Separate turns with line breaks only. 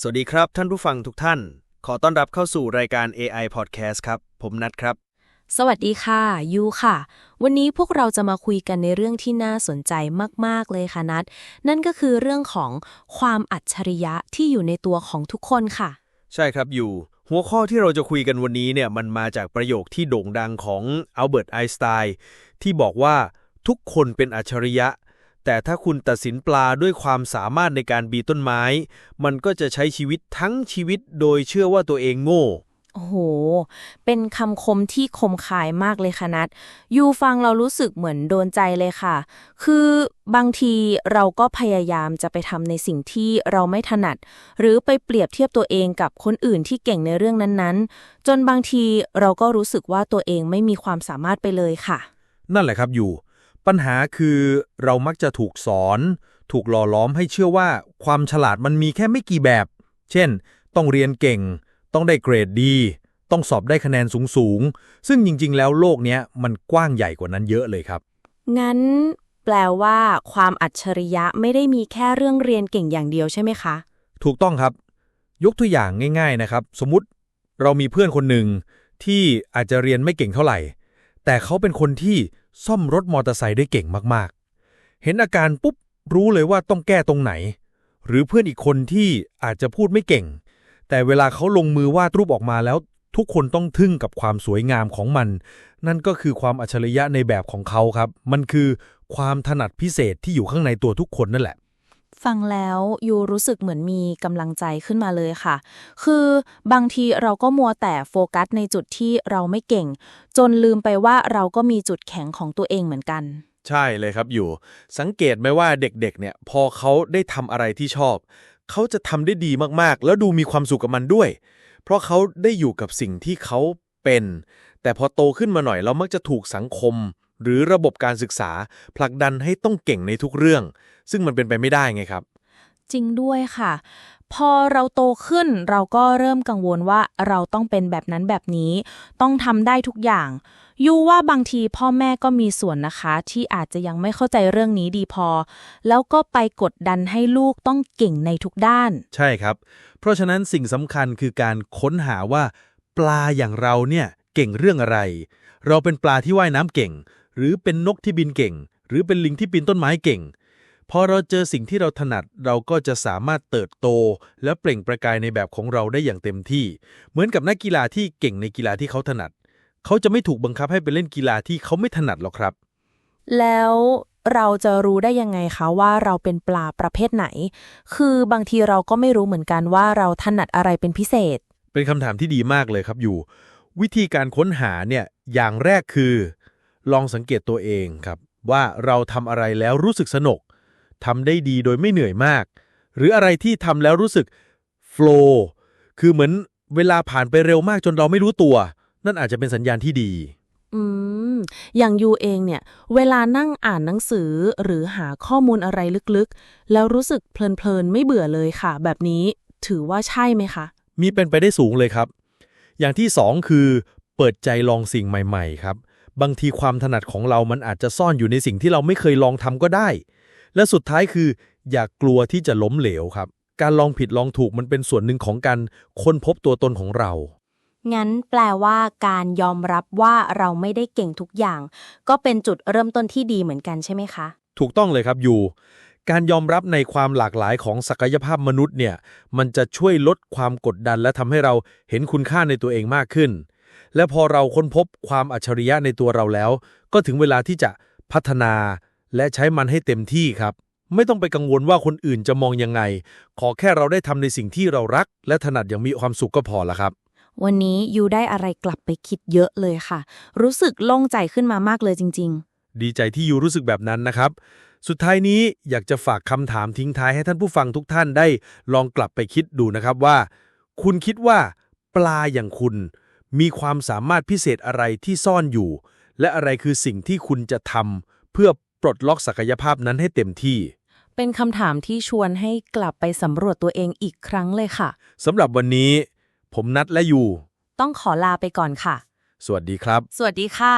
สวัสดีครับท่านผู้ฟังทุกท่าน ขอต้อนรับเข้าสู่รายการ AI Podcast ครับ ผมนัทครับ
สวัสดีค่ะ ยูค่ะ วันนี้พวกเราจะมาคุยกันในเรื่องที่น่าสนใจมาก ๆ เลยค่ะนัทนั่นก็คือเรื่องของความอัจฉริยะที่อยู่ในตัวของทุกคนค่ะ
ใช่ครับอยู่หัวข้อที่เราจะคุยกันวันนี้เนี่ยมันมาจากประโยคที่โด่งดังของอัลเบิร์ตไอน์สไตน์ที่บอกว่าทุกคนเป็นอัจฉริยะ แต่ถ้าคุณตัดสินปลาด้วยความสามารถในการบีต้นไม้ มันก็จะใช้ชีวิตทั้งชีวิตโดยเชื่อว่าตัวเองโง่
โอ้โห เป็นคำคมที่คมคายมากเลยค่ะนัทยูฟังเรารู้สึกเหมือนโดนใจเลยค่ะ คือบางทีเราก็พยายามจะไปทำในสิ่งที่เราไม่ถนัด หรือไปเปรียบเทียบตัวเองกับคนอื่นที่เก่งในเรื่องนั้นๆ จนบางทีเราก็รู้สึกว่าตัวเองไม่มีความสามารถไปเลยค่ะ
นั่นแหละครับอยู่ ปัญหาคือเรามักจะถูกสอน ถูกหล่อล้อมให้เชื่อว่าความฉลาดมันมีแค่ไม่กี่แบบ เช่น ต้องเรียนเก่ง ต้องได้เกรดดี ต้องสอบได้คะแนนสูงๆ ซึ่งจริงๆ แล้วโลกเนี้ยมันกว้างใหญ่กว่านั้นเยอะเลยครับ
งั้นแปลว่าความอัจฉริยะไม่ได้มีแค่เรื่องเรียนเก่งอย่างเดียวใช่ไหมคะ
ถูกต้องครับ ยกตัวอย่างง่าย ๆนะครับ สมมุติเรามีเพื่อนคนหนึ่งที่อาจจะเรียนไม่เก่งเท่าไหร่ แต่เขาเป็นคนที่ซ่อมรถมอเตอร์ไซค์ได้เก่งมากๆ เห็นอาการปุ๊บรู้เลยว่าต้องแก้ตรงไหน หรือเพื่อนอีกคนที่อาจจะพูดไม่เก่ง แต่เวลาเขาลงมือวาดรูปออกมาแล้ว ทุกคนต้องทึ่งกับความสวยงามของมัน นั่นก็คือความอัจฉริยะในแบบของเขาครับ มันคือความถนัดพิเศษที่อยู่ข้างในตัวทุกคนนั่นแหละ
ฟังแล้วยูรู้สึกเหมือนมีกำลังใจขึ้นมาเลยค่ะ คือบางทีเราก็มัวแต่โฟกัสในจุดที่เราไม่เก่ง จนลืมไปว่าเราก็มีจุดแข็งของตัวเองเหมือนกัน
ใช่เลยครับอยู่ สังเกตไหมว่าเด็กๆ เนี่ย พอเขาได้ทำอะไรที่ชอบ เขาจะทำได้ดีมากๆ แล้วดูมีความสุขกับมันด้วย เพราะเขาได้อยู่กับสิ่งที่เขาเป็น แต่พอโตขึ้นมาหน่อยเรามักจะถูกสังคม หรือระบบการศึกษาผลักดันให้ต้องเก่งในทุกเรื่อง ซึ่งมันเป็นไปไม่ได้ไงครับ
จริงด้วยค่ะ พอเราโตขึ้นเราก็เริ่มกังวลว่าเราต้องเป็นแบบนั้นแบบนี้ ต้องทำได้ทุกอย่างยูว่าบางทีพ่อแม่ก็มีส่วนนะคะ ที่อาจจะยังไม่เข้าใจเรื่องนี้ดีพอ แล้วก็ไปกดดันให้ลูกต้องเก่งในทุกด้าน
ใช่ครับ เพราะฉะนั้นสิ่งสำคัญคือการค้นหาว่า ปลาอย่างเราเนี่ยเก่งเรื่องอะไร เราเป็นปลาที่ว่ายน้ำเก่ง หรือเป็นนกที่บินเก่ง หรือเป็นลิงที่ปีนต้นไม้เก่ง พอเราเจอสิ่งที่เราถนัดเราก็จะสามารถเติบโต และเปล่งประกายในแบบของเราได้อย่างเต็มที่ เหมือนกับนักกีฬาที่เก่งในกีฬาที่เขาถนัด เขาจะไม่ถูกบังคับให้ไปเล่นกีฬาที่เขาไม่ถนัดหรอกครับ
แล้วเราจะรู้ได้ยังไงคะว่าเราเป็นปลาประเภทไหน คือบางทีเราก็ไม่รู้เหมือนกันว่าเราถนัดอะไรเป็นพิเศษ
เป็นคำถามที่ดีมากเลยครับอยู่ วิธีการค้นหาเนี่ยอย่างแรกคือ ลองสังเกตตัวเองครับ ว่าเราทำอะไรแล้วรู้สึกสนุกทำได้ดีโดยไม่เหนื่อยมาก หรืออะไรที่ทำแล้วรู้สึกโฟล์คือเหมือนเวลาผ่านไปเร็วมากจนเราไม่รู้ตัว นั่นอาจจะเป็นสัญญาณที่ดี
อืม อย่างยูเองเนี่ย เวลานั่งอ่านหนังสือหรือหาข้อมูลอะไรลึกๆ แล้วรู้สึกเพลินๆ ไม่เบื่อเลยค่ะ แบบนี้ถือว่าใช่ไหมคะ
มีเป็นไปได้สูงเลยครับ อย่างที่สองคือ เปิดใจลองสิ่งใหม่ ๆ ครับ บางทีความถนัดของเรามันอาจจะซ่อนอยู่ในสิ่งที่เราไม่เคยลองทำก็ได้ และสุดท้ายคือ อย่ากลัวที่จะล้มเหลวครับ การลองผิดลองถูกมันเป็นส่วนหนึ่งของการค้นพบตัวตนของเรา
งั้นแปลว่าการยอมรับว่าเราไม่ได้เก่งทุกอย่าง ก็เป็นจุดเริ่มต้นที่ดีเหมือนกันใช่ไหมคะ
ถูกต้องเลยครับอยู่ การยอมรับในความหลากหลายของศักยภาพมนุษย์เนี่ย มันจะช่วยลดความกดดันและทำให้เราเห็นคุณค่าในตัวเองมากขึ้น และพอเราค้นพบความอัจฉริยะในตัวเราแล้ว ก็ถึงเวลาที่จะพัฒนาและใช้มันให้เต็มที่ครับ ไม่ต้องไปกังวลว่าคนอื่นจะมองยังไง ขอแค่เราได้ทำในสิ่งที่เรารัก และถนัดอย่างมีความสุขก็พอละครับ
วันนี้ยูได้อะไรกลับไปคิดเยอะเลยค่ะ รู้สึกโล่งใจขึ้นมามากเลยจริง ๆ
ดีใจที่ยูรู้สึกแบบนั้นนะครับ สุดท้ายนี้อยากจะฝากคำถามทิ้งท้ายให้ท่านผู้ฟังทุกท่านได้ ลองกลับไปคิดดูนะครับว่า คุณคิดว่า ปลาอย่างคุณ มีความสามารถพิเศษอะไรที่ซ่อนอยู่ และอะไรคือสิ่งที่คุณจะทำเพื่อปลดล็อกศักยภาพนั้นให้เต็มที่
เป็นคำถามที่ชวนให้กลับไปสำรวจตัวเองอีกครั้งเลยค่ะ
สำหรับวันนี้ ผมนัดและยู
ต้องขอลาไปก่อนค่ะ
สวัสดีครับ
สวัสดีค่ะ